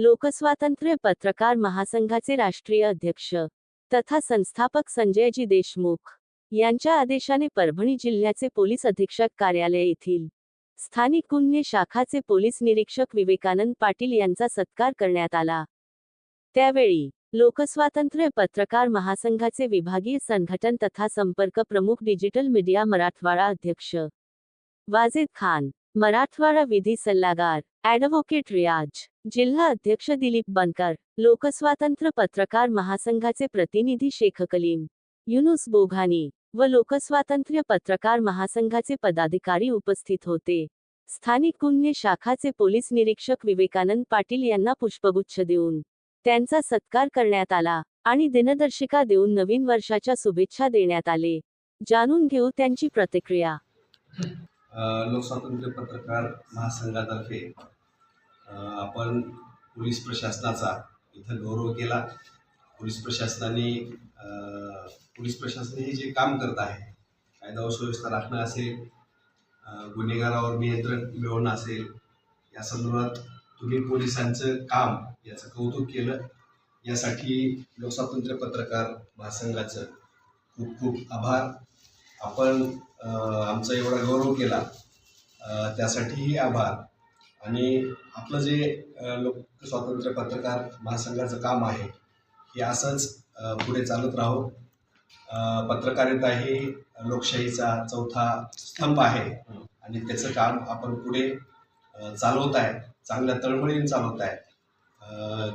लोकस्वातंत्र्य पत्रकार महासंघाचे राष्ट्रीय अध्यक्ष तथा संस्थापक संजयजी देशमुख यांच्या आदेशाने परभणी जिल्ह्याचे पोलीस अधीक्षक कार्यालय येथील स्थानिक गुन्हे शाखाचे पोलीस निरीक्षक विवेकानंद पाटील यांचा सत्कार करण्यात आला. त्यावेळी लोकस्वातंत्र्य पत्रकार महासंघाचे विभागीय संघटन तथा संपर्क प्रमुख डिजिटल मीडिया मराठवाडा अध्यक्ष वाजिद खान मराठवाडा विधी सल्लागार ॲडव्होकेट रियाज जिल्हा अध्यक्ष दिलीप बनकर लोकस्वातंत्र्य पत्रकार महासंघाचे प्रतिनिधी शेख कलीम युनुस बोघानी व लोकस्वातंत्र्य पत्रकार महासंघाचे पदाधिकारी उपस्थित होते. स्थानिक गुन्हे शाखाचे पोलीस निरीक्षक विवेकानंद पाटील यांना पुष्पगुच्छ देऊन त्यांचा सत्कार करण्यात आला आणि दिनदर्शिका देऊन नवीन वर्षाच्या शुभेच्छा देण्यात आले. जाणून घेऊ त्यांची प्रतिक्रिया. लोकस्वातंत्र्य पत्रकार महासंघातर्फे आपण पोलीस प्रशासनाचा इथं गौरव केला. पोलीस प्रशासनाने पोलीस प्रशासन हे जे काम करत आहे कायदा व सुव्यवस्था राखणं असेल गुन्हेगारावर नियंत्रण मिळवणं असेल या संदर्भात तुम्ही पोलिसांचं काम याचं कौतुक केलं. यासाठी लोकस्वातंत्र्य पत्रकार महासंघाचं खूप खूप आभार. आपण आमचा एवढा गौरव केला. त्यासाठीही आभार. आणि आपलं जे लोक स्वातंत्र्य पत्रकार महासंघाचं काम आहे हे असंच पुढे चालत राहो. पत्रकारिता ही लोकशाहीचा चौथा स्तंभ आहे आणि त्याचं काम आपण पुढे चालवत आहे चांगल्या तळमळीने चालवत आहे.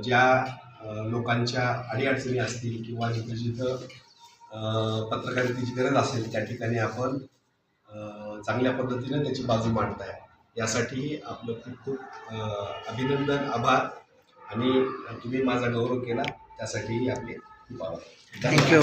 ज्या लोकांच्या अडीअडचणी असतील किंवा जिथं जिथं पत्रकारितेची गरज असेल त्या ठिकाणी आपण चांगल्या पद्धतीने त्याची बाजू मांडत आहे यासाठी आपलं खूप खूप अभिनंदन आभार. आणि तुम्ही माझा गौरव केला त्यासाठीही आपले खूप आभार. थँक्यू